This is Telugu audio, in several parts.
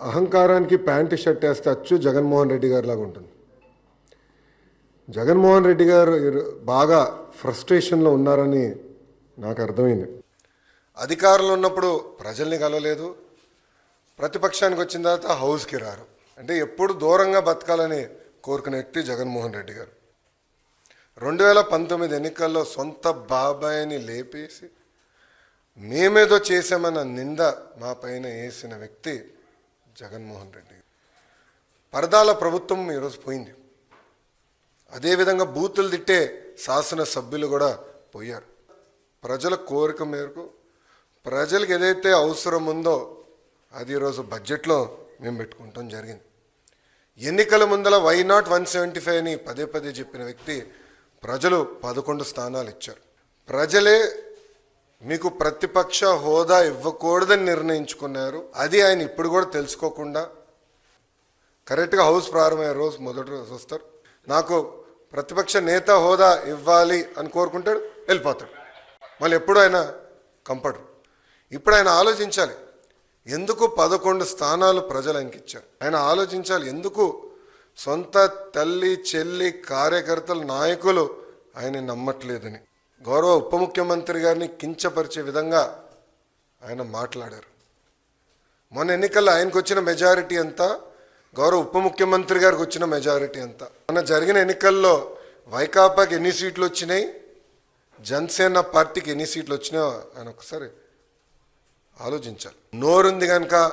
అహంకారానికి ప్యాంటు షర్ట్ వేస్తే అచ్చు జగన్మోహన్ రెడ్డి గారి లాగా ఉంటుంది. జగన్మోహన్ రెడ్డి గారు బాగా ఫ్రస్ట్రేషన్లో ఉన్నారని నాకు అర్థమైంది. అధికారంలో ఉన్నప్పుడు ప్రజల్ని కలవలేదు. ప్రతిపక్షానికి వచ్చిన తర్వాత హౌస్కి రారు. అంటే ఎప్పుడు దూరంగా బతకాలని కోరుకునే వ్యక్తి జగన్మోహన్ రెడ్డి గారు. రెండు వేల పంతొమ్మిది ఎన్నికల్లో సొంత బాబాయిని లేపేసి మేమేదో చేశామన్న నింద మా పైన వేసిన వ్యక్తి జగన్మోహన్ రెడ్డి. పరదాల ప్రభుత్వం ఈరోజు పోయింది. అదేవిధంగా బూతులు తిట్టే శాసనసభ్యులు కూడా పోయారు. ప్రజల కోరిక మేరకు ప్రజలకు ఏదైతే అవసరం ఉందో అది ఈరోజు బడ్జెట్లో మేము పెట్టుకుంటాం జరిగింది. ఎన్నికల ముందల why not one seventy five అని పదే పదే చెప్పిన వ్యక్తి ప్రజలు పదకొండు స్థానాలు ఇచ్చారు. ప్రజలే మీకు ప్రతిపక్ష హోదా ఇవ్వకూడదని నిర్ణయించుకున్నారు. అది ఆయన ఇప్పుడు కూడా తెలుసుకోకుండా కరెక్ట్గా హౌస్ ప్రారంభమయ్యే రోజు మొదటి రోజు వస్తారు. నాకు ప్రతిపక్ష నేత హోదా ఇవ్వాలి అని కోరుకుంటాడు వెళ్ళిపోతాడు. మళ్ళీ ఎప్పుడు ఆయన కంపడరు ఇప్పుడు ఆయన ఆలోచించాలి ఎందుకు పదకొండు స్థానాలు ప్రజలు ఆయనకి ఇచ్చారు ఆయన ఆలోచించాలి ఎందుకు సొంత తల్లి చెల్లి కార్యకర్తలు నాయకులు ఆయన నమ్మట్లేదని. గౌరవ ఉప ముఖ్యమంత్రి గారిని కించపరిచే విధంగా ఆయన మాట్లాడారు. మొన్న ఎన్నికల్లో ఆయనకు వచ్చిన మెజారిటీ ఎంత గౌరవ ఉప ముఖ్యమంత్రి గారికి వచ్చిన మెజారిటీ ఎంత మొన్న జరిగిన ఎన్నికల్లో వైకాపాకి ఎన్ని సీట్లు వచ్చినాయి జనసేన పార్టీకి ఎన్ని సీట్లు వచ్చినాయో ఆయన ఒకసారి ఆలోచించాలి. నోరుంది కనుక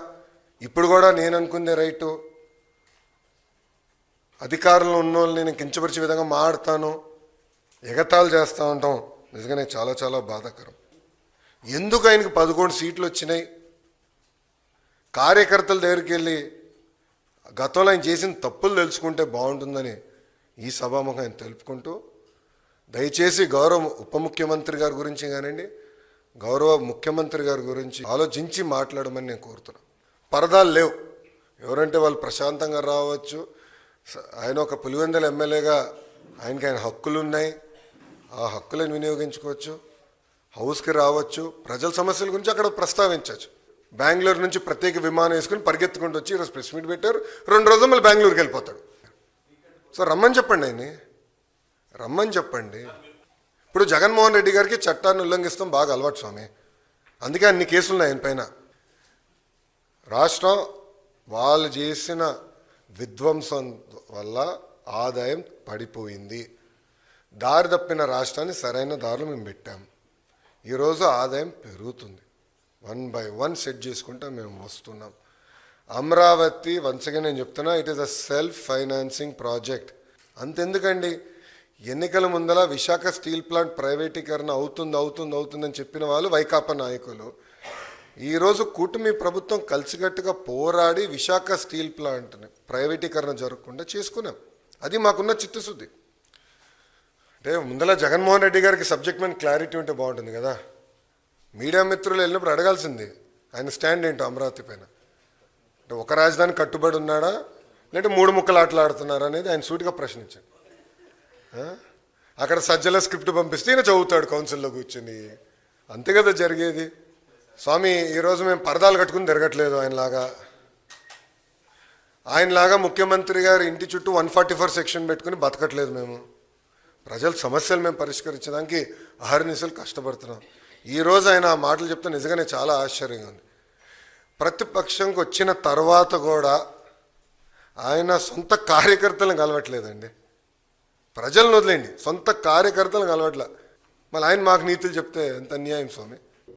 ఇప్పుడు కూడా నేను అనుకుందే రైటు. అధికారంలో ఉన్న వాళ్ళని నేను కించపరిచే విధంగా మాడతాను ఎగతాలు చేస్తూ ఉంటాం. నిజంగానే చాలా చాలా బాధాకరం. ఎందుకు ఆయనకు పదకొండు సీట్లు వచ్చినాయి? కార్యకర్తల దగ్గరికి వెళ్ళి గతంలో ఆయన చేసిన తప్పులు తెలుసుకుంటే బాగుంటుందని ఈ సభాముఖం ఆయన తెలుపుకుంటూ దయచేసి గౌరవ ఉప ముఖ్యమంత్రి గారి గురించి కానివ్వండి గౌరవ ముఖ్యమంత్రి గారి గురించి ఆలోచించి మాట్లాడమని నేను కోరుతున్నాను. పరదాలు లేవు. ఎవరంటే వాళ్ళు ప్రశాంతంగా రావచ్చు. ఆయన ఒక పులివెందల ఎమ్మెల్యేగా ఆయనకి ఆయన హక్కులు ఉన్నాయి. ఆ హక్కులను వినియోగించుకోవచ్చు హౌస్కి రావచ్చు ప్రజల సమస్యల గురించి అక్కడ ప్రస్తావించవచ్చు. బెంగళూరు నుంచి ప్రత్యేక విమానం వేసుకుని పరిగెత్తుకుంటూ వచ్చి ఈరోజు ప్రెస్ మీట్ పెట్టారు. రెండు రోజులు మళ్ళీ బెంగళూరుకి వెళ్ళిపోతాడు. సో రమ్మని చెప్పండి ఆయన్ని. రమ్మని చెప్పండి. ఇప్పుడు జగన్మోహన్ రెడ్డి గారికి చట్టాన్ని ఉల్లంఘిస్తాం బాగా అలవాటు స్వామి. అందుకే అన్ని కేసులు ఉన్నాయి ఆయన పైన. రాష్ట్రం వాళ్ళు చేసిన విధ్వంసం వల్ల ఆదాయం పడిపోయింది. దారి తప్పిన రాష్ట్రాన్ని సరైన దారిలో మేము పెట్టాం. ఈరోజు ఆదాయం పెరుగుతుంది. వన్ బై వన్ సెట్ చేసుకుంటా మేము వస్తున్నాం. అమరావతి వంచగా నేను చెప్తున్నా it is a self financing project అంతెందుకండి? ఎన్నికల ముందల విశాఖ స్టీల్ ప్లాంట్ ప్రైవేటీకరణ అవుతుంది అవుతుంది అవుతుందని చెప్పిన వాళ్ళు వైకాపా నాయకులు. ఈరోజు కూటమి ప్రభుత్వం కలిసికట్టుగా పోరాడి విశాఖ స్టీల్ ప్లాంట్ని ప్రైవేటీకరణ జరగకుండా చేసుకున్నాం. అది మాకున్న చిత్తశుద్ధి. అంటే ముందల జగన్మోహన్ రెడ్డి గారికి సబ్జెక్ట్ మీద క్లారిటీ ఉంటే బాగుంటుంది కదా. మీడియా మిత్రులు వెళ్ళినప్పుడు అడగాల్సింది ఆయన స్టాండ్ ఏంటో అమరావతి పైన? అంటే ఒక రాజధాని కట్టుబడి ఉన్నాడా లేదంటే మూడు ముక్కలు ఆటలాడుతున్నారా అనేది ఆయన సూటిగా ప్రశ్నించాడు. అక్కడ సజ్జల స్క్రిప్ట్ పంపిస్తే ఈయన చదువుతాడు కౌన్సిల్లో కూర్చుని. అంతే కదా జరిగేది. స్వామి ఈరోజు మేము పరదాలు కట్టుకుని తిరగట్లేదు ఆయనలాగా. ఆయనలాగా ముఖ్యమంత్రి గారి ఇంటి చుట్టూ వన్ ఫార్టీ ఫోర్ సెక్షన్ పెట్టుకుని బతకట్లేదు మేము. ప్రజల సమస్యలు మేము పరిష్కరించడానికి అహర్నిశలు కష్టపడుతున్నాం. ఈరోజు ఆయన ఆ మాటలు చెప్తే నిజంగానే చాలా ఆశ్చర్యంగా ఉంది. ప్రతిపక్షంకి వచ్చిన తర్వాత కూడా ఆయన సొంత కార్యకర్తలను కలవట్లేదండి. ప్రజలను వదిలేండి సొంత కార్యకర్తలను కలవట్లే. మళ్ళీ ఆయన మాకు నీతులు చెప్తే ఎంత అన్యాయం స్వామి?